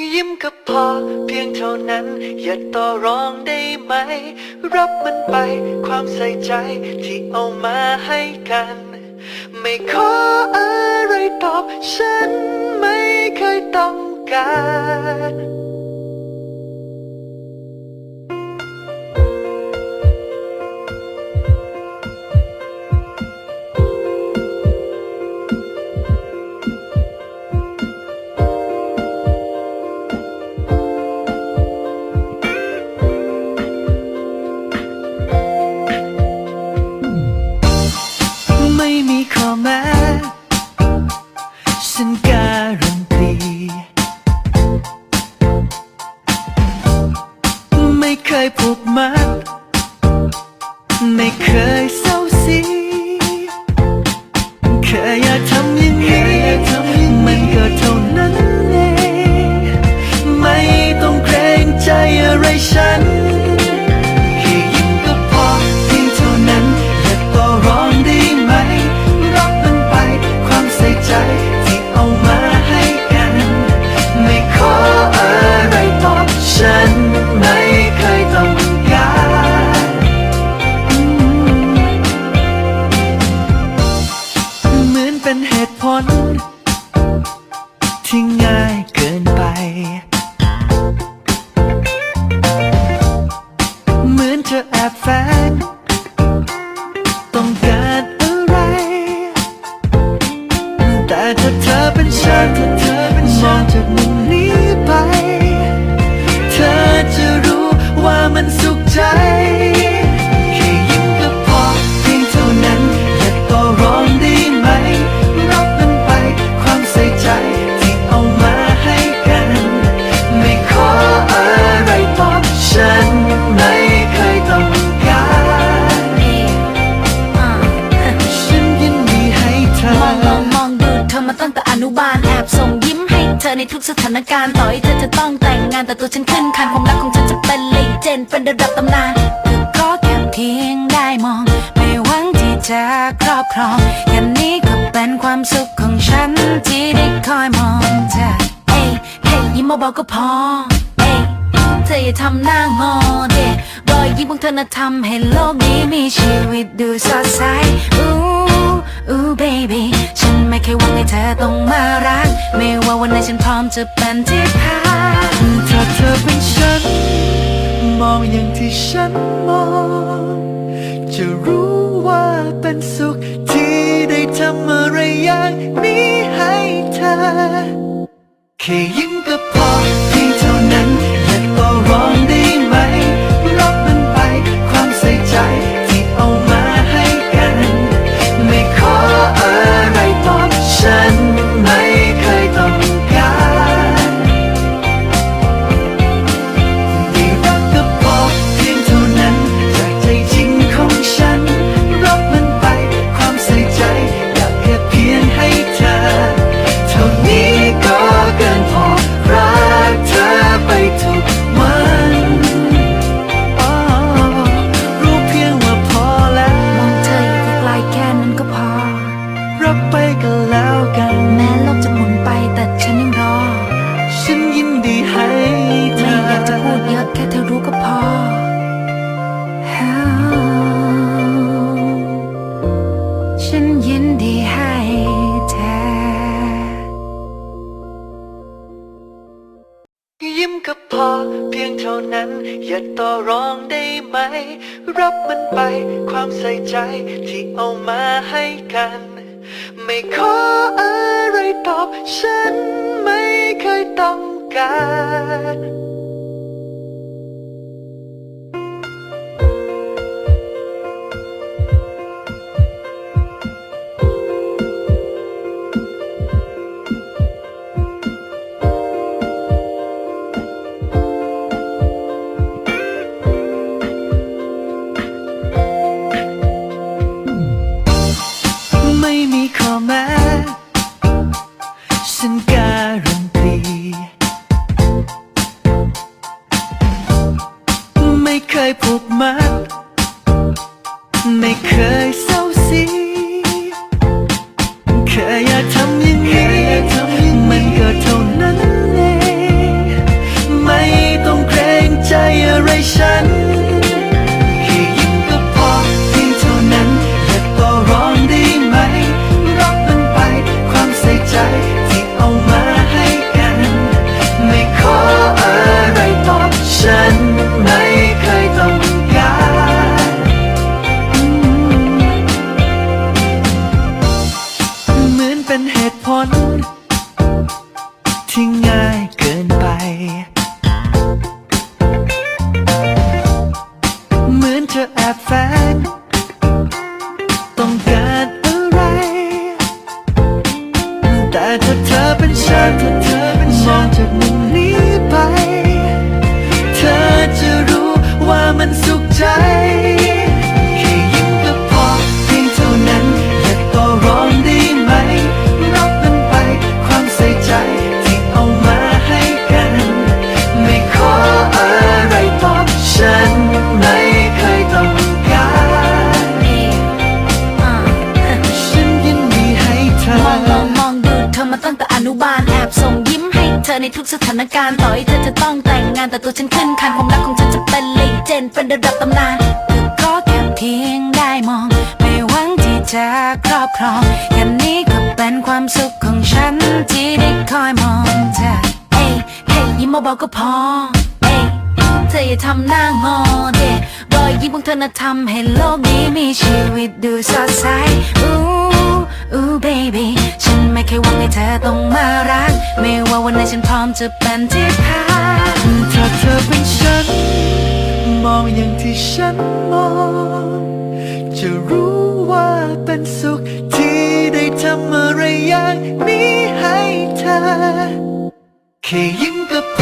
ยิ้มก็พอเพียงเท่านั้น อย่าต่อรองได้ไหม รับมันไปความใส่ใจที่เอามาให้กัน ไม่ขออะไรตอบฉันไม่เคยต้องการ ยผูกมัด ไม่เคยเศร้าสีแค่อยากทำอย่างนี้มันก็เท่านั้นเองไม่ต้องเกรงใจอะไรฉัน ในทุกสถานการณ์ต่อให้เธอจะต้องแต่งงานแต่ตัวฉันขึ้นคันความรักของฉันจะเป็นเลเจนเป็นระดับตำนานคือก็แค่เพียงได้มอง ไม่หวังที่จะครอบครองแค่นี้ก็เป็นความสุขของฉันที่ได้คอยมองเธอเอ้ยเฮ้ยยิ้มเบาๆก็พอเอ้ยเธออย่าทำหน้างอเดรอยยิ้มของเธอน่ะทำให้โลกนี้มีชีวิตดูสดใส อู้อู้เบบี้ฉันไม่เคยหวังให้เธอต้องมารัก ไม่ว่าวันไหนฉันพร้อมจะเป็นที่พักถ้าเธอเป็นฉัน มองอย่างที่ฉันมอง จะรู้ว่าเป็นสุขที่ได้ทำอะไรอย่างนี้ให้เธอแค่ยิ้ม นั้น อย่าต่อรองได้ไหม รับมันไปความใส่ใจที่เอามาให้กัน ไม่ขออะไรตอบฉันไม่เคยต้องการ เคยผูกมัด ไม่เคยเศร้าสีแค่อยากทำอย่างนี้ มันก็เท่านั้นเอง ไม่ต้องเกรงใจอะไรฉัน ให้เธอในทุกสถานการณ์ต่อให้เธอจะต้องแต่งงานแต่ตัวฉันขึ้นคันความรักของฉันจะเป็นเลเจนด์เป็นระดับตำนานก็แค่เพียงได้มอง ไม่หวังที่จะครอบครองแค่นี้ก็เป็นความสุขของฉันที่ได้คอยมองเธอเอ้ยเฮ้ยยิ้มเบาๆก็พอเอ้ยเธออย่าทำหน้างอเด็รอยยิ้มของเธอน่ะทำให้โลกนี้มีชีวิตดูสดใสอู้อู้ baby ค่หวังให้เธอต้องมารัก ไม่ว่าวันไหนฉันพร้อมจะเป็นที่พักถ้าเธอเป็นฉัน มองอย่างที่ฉันมอง จะรู้ว่าเป็นสุขที่ได้ทำอะไรอย่างนี้ให้เธอแค่ยิ้มกับ